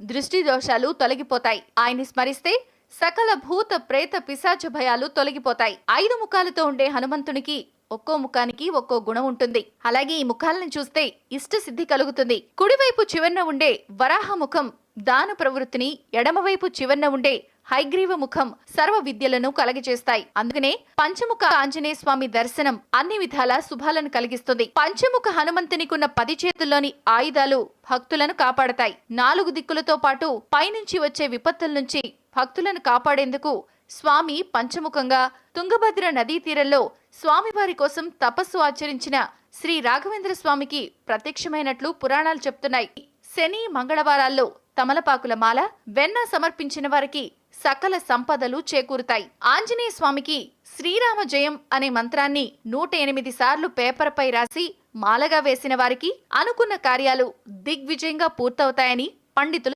దృష్టి దోషాలు తొలగిపోతాయి. ఆయన్ని స్మరిస్తే సకల భూత ప్రేత పిశాచ భయాలు తొలగిపోతాయి. ఐదు ముఖాలతో ఉండే హనుమంతునికి ఒక్కో ముఖానికి ఒక్కో గుణం ఉంటుంది. అలాగే ఈ ముఖాలను చూస్తే ఇష్ట సిద్ధి కలుగుతుంది. కుడివైపు చివరన ఉండే వరాహ ముఖం దాన ప్రవృత్తిని ఎడమవైపు చివరన ఉండే హైగ్రీవ ముఖం సర్వ విద్యలను కలగజేస్తాయి. అందుకనే పంచముఖ ఆంజనేయ స్వామి దర్శనం అన్ని విధాల శుభాలను కలిగిస్తుంది. పంచముఖ హనుమంతునికున్న పది చేతుల్లోని ఆయుధాలు భక్తులను కాపాడతాయి. నాలుగు దిక్కులతో పాటు పైనుంచి వచ్చే విపత్తుల నుంచి భక్తులను కాపాడేందుకు స్వామి పంచముఖంగా తుంగభద్ర నదీ తీరంలో స్వామివారి కోసం తపస్సు ఆచరించిన శ్రీ రాఘవేంద్ర స్వామికి ప్రత్యక్షమైనట్లు పురాణాలు చెప్తున్నాయి. శని మంగళవారాల్లో తమలపాకుల మాల వెన్న సమర్పించిన వారికి సకల సంపదలు చేకూరుతాయి. ఆంజనేయ స్వామికి శ్రీరామ జయం అనే మంత్రాన్ని నూట ఎనిమిది సార్లు పేపర్పై రాసి మాలగా వేసిన వారికి అనుకున్న కార్యాలు దిగ్విజయంగా పూర్తవుతాయని పండితులు